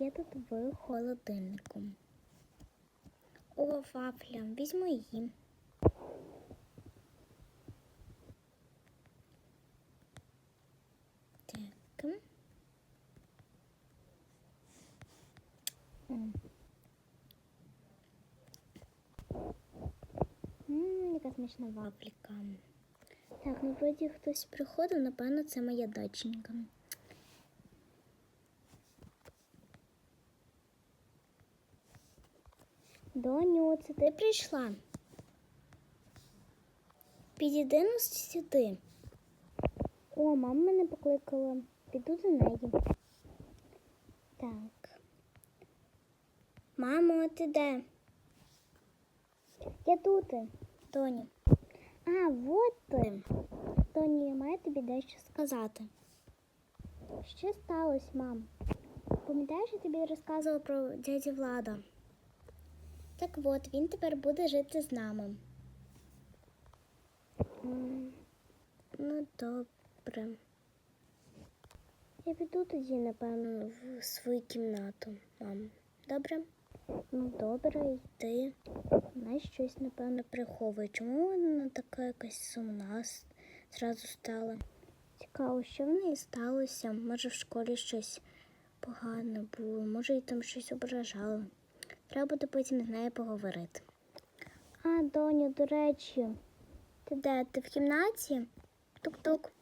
є тут в холодильнику? О, вафля, візьму її. Так. Ммм, яка смачна вафліка. Так, ну вроді хтось приходив, напевно, це моя доченька. Доню, це ти прийшла? Підійди ну сюди. О, мама мене покликала. Піду до неї. Так. Мамо, ти де? Я тут, Доню. А, вот ти. Доні, я маю тобі дещо сказати. Що сталося, мам? Пам'ятаєш, я тобі розказувала про дядю Влада? Так от, він тепер буде жити з нами. Ну, добре. Я піду тоді, напевно, в свою кімнату, мам. Добре? Ну, добре, йди. Вона щось, напевно, приховує. Чому вона така якась сумна зразу стала? Цікаво, що в неї сталося? Може, в школі щось погане було, може, їй там щось ображало. Треба буде потім з нею поговорити. А, доню, до речі, ти де? Ти в кімнаті? Тук-тук.